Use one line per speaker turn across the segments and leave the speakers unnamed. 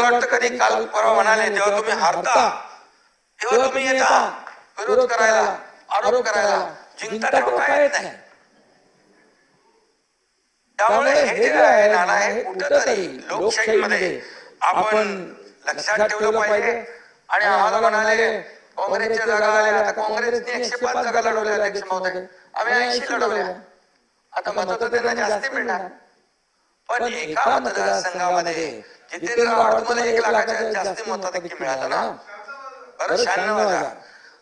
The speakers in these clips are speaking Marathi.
मला वाटतं कधी काल परवा म्हणाले जेव्हा तुम्ही हारता तेव्हा तुम्ही येता विरोध करायला आरोप करायला जिंकता तेव्हा काय येत नाही. त्यामुळे हे जे आहे नाना हे कुठंतरी लोकशाहीमध्ये आपण लक्षात ठेवलं पाहिजे. आणि आम्हाला म्हणाले काँग्रेसच्या जागा आल्या आता काँग्रेसने एकशे पाच जागा लढवल्या अध्यक्ष महोदय आम्ही ऐंशी लढवल्या. आता मत तर त्यांना जास्ती मिळणार. पण एका मतदारसंघामध्ये जितेंद्र आव्हाडमध्ये एक लाखाच्या जास्ती मताधिक्य मिळालं ना? बरं शहाण्णव हजार.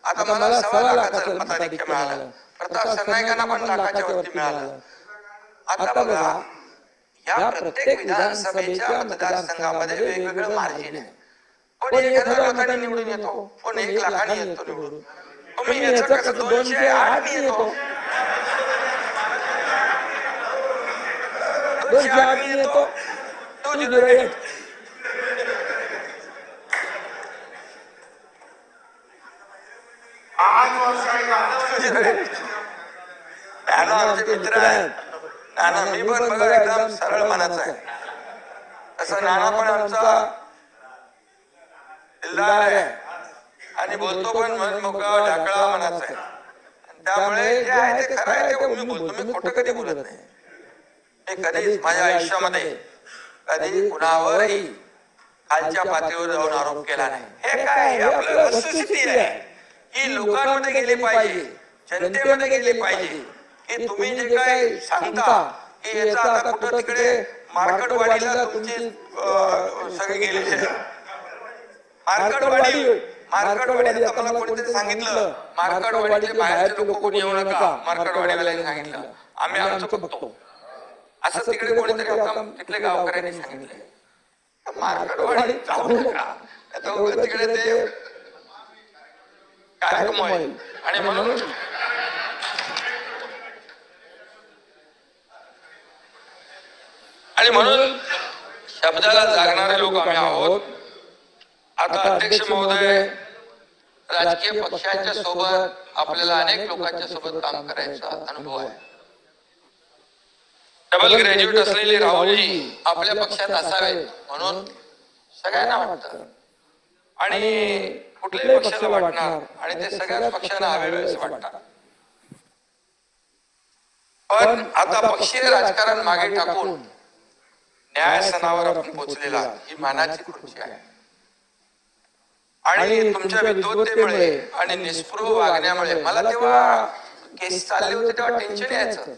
आता मला सव्वा लाखाचं मताधिक्य मिळालं. प्रताप सरनाईकांना पण लाखाच्या वरती मिळालं. आता बघा या प्रत्येक विधानसभेच्या मतदारसंघामध्ये वेगवेगळं मार्जिन आहे. कोणी एक हजार मतांनी निवडून येतो कोणी एक लाखांनी येतो निवडून. दोनशे आठ येतो. दोनशे आठ येतो तो झिरो एट नाना आमचे मित्र आहेत नाना मी पण बघा एकदम सरळ मनाचा आहे तसं नाना पण आमचा आहे आणि बोलतो पण मन मोकळा ढाकळा मनाचा आहे त्यामुळे जे आहे ते खरं आहे ते मी बोलतो मी खोटं कधी बोलत नाही मी कधीच माझ्या आयुष्यामध्ये कधी कुणावरही खालच्या पातळीवर जाऊन आरोप केला नाही. हे काय? हे आपलं वस्तुस्थिती आहे ही लोकांमध्ये गेली पाहिजे. जनतेमध्ये गेली पाहिजे. की तुम्ही जे काही सांगता की याचा आता कुठं तिकडे मार्केटवाडीला तुमची अं, सगळे गेलेले. आहे. मार्केटवाडी मार्केटवाडी आता मला कोणीतरी सांगितलं. मार्केटवाडीचे बाहेरचे लोक कोणी येऊ नका. मार्केटवाडीवाल्याने सांगितलं. आम्ही आमचं बघतो. असं तिकडे कोणीतरी होता? तिथल्या गावकऱ्यांनी सांगितलं. मार्केटवाडी जाऊ नका. तिकडे ते कार्यक्रम होईल. आणि म्हणून आणि म्हणून शब्दाला जागणारे लोक आम्ही आहोत. आता अध्यक्ष महोदय राजकीय पक्षांच्या सोबत आपल्याला अनेक लोकांच्या सोबत काम करायचा अनुभव आहे. डबल ग्रॅज्युएट असलेले राहुलजी आपल्या पक्षात असावेत म्हणून सगळ्यांना वाटतं. आणि कुठल्याही पक्षाला वाटणार आणि ते सगळ्याच पक्षांना हवे वाटतात. पण आता पक्षीय राजकारण मागे टाकून न्यायासनावर आपण पोहोचलेला ही मानाची खुर्ची आहे. आणि तुमच्या विद्वत्तेमुळे आणि निस्पृह वागण्यामुळे मला तेव्हा केस चालली होती तेव्हा टेन्शन यायचं.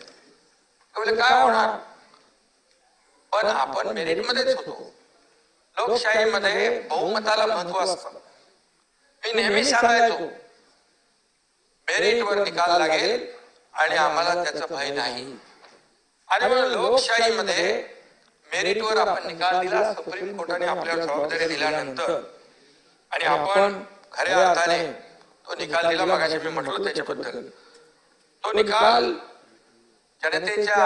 म्हणजे काय होणार? पण आपण मेरिट मध्येच होतो. लोकशाहीमध्ये बहुमताला महत्त्व असतं. मी नेहमी सांगायचो मेरिटवर निकाल लागेल आणि आम्हाला त्याचा भय नाही. आणि म्हणून लोकशाहीमध्ये मेरिटवर आपण निकाल दिला सुप्रीम कोर्टाने आपल्याला जबाबदारी दिल्यानंतर. आणि आपण खऱ्या अर्थाने तो निकाल दिला मागाशी मी म्हटलो त्याच्याबद्दल. तो निकाल जनतेच्या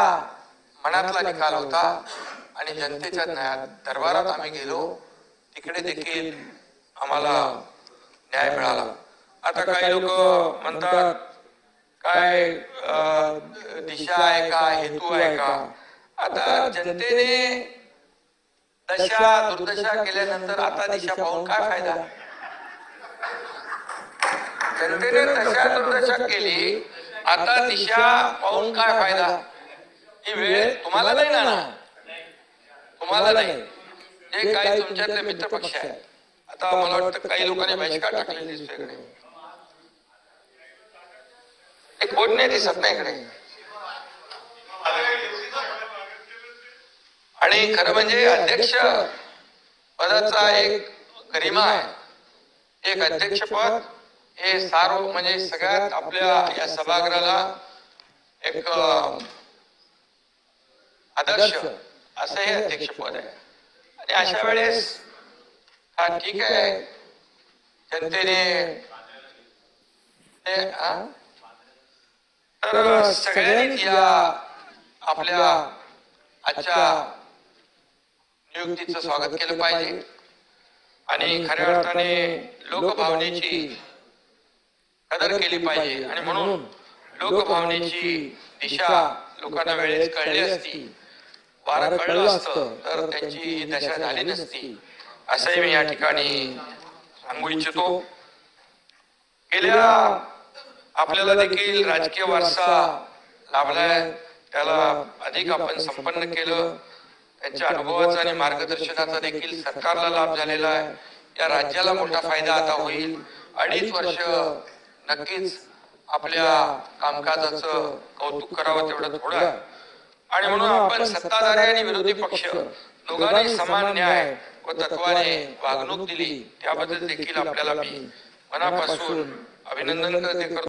मनातला निकाल होता आणि जनतेच्या न्याय- दरबारात आम्ही गेलो. तिकडे देखील आम्हाला न्याय मिळाला. आता काही लोक म्हणतात काय दिशा आहे का? हेतू आहे का? आता जनतेने दशा दुर्दशा केल्यानंतर आता दिशा पाहून काय फायदा? जनतेने दशा दुर्दशा केली. आता दिशा पाहून काय फायदा? ही वेळ तुम्हाला नाही ना तुम्हाला नाही. जे काही तुमच्यातले मित्र पक्ष आहेत. आता मला वाटतं काही लोकांनी बहिष्कार टाकलेले दिसतोय एक कोण नाही दिसत नाही इकडे. आणि खरं म्हणजे अध्यक्ष पदाचा एक गरिमा आहे. एक अध्यक्षपद हे सार्व म्हणजे सगळ्यात आपल्या या सभागृहाला एक आदर्श असं हे अध्यक्षपद आहे. आणि अशा वेळेस हा ठीक आहे. जनतेने? तर सगळ्यांनी या आपल्या आजच्या नियुक्तीचं स्वागत केलं पाहिजे. आणि खऱ्या अर्थाने लोकभावनेची कदर केली पाहिजे. आणि म्हणून लोकभावनेची दिशा लोकांना वेळेस कळली असती. वारं कळलं असतं तर त्यांची ही दशा झाली नसती. असंही मी या ठिकाणी सांगू इच्छितो. गेल्या आपल्याला देखील राजकीय वारसा लाभलाय. त्याला अधिक आपण संपन्न केलं. त्यांच्या अनुभवाचा आणि मार्गदर्शनाचा देखील सरकारला लाभ झालेला आहे. या राज्याला मोठा फायदा आता होईल. अडीच वर्ष नक्कीच आपल्या कामकाजाचं कौतुक करावं तेवढं थोडं आहे. आणि म्हणून आपण सत्ताधारी आणि विरोधी पक्ष दोघांनी समान न्याय व तत्वाने वागणूक दिली. त्याबद्दल देखील आपल्याला मी मनापासून अभिनंदन करते. करतो.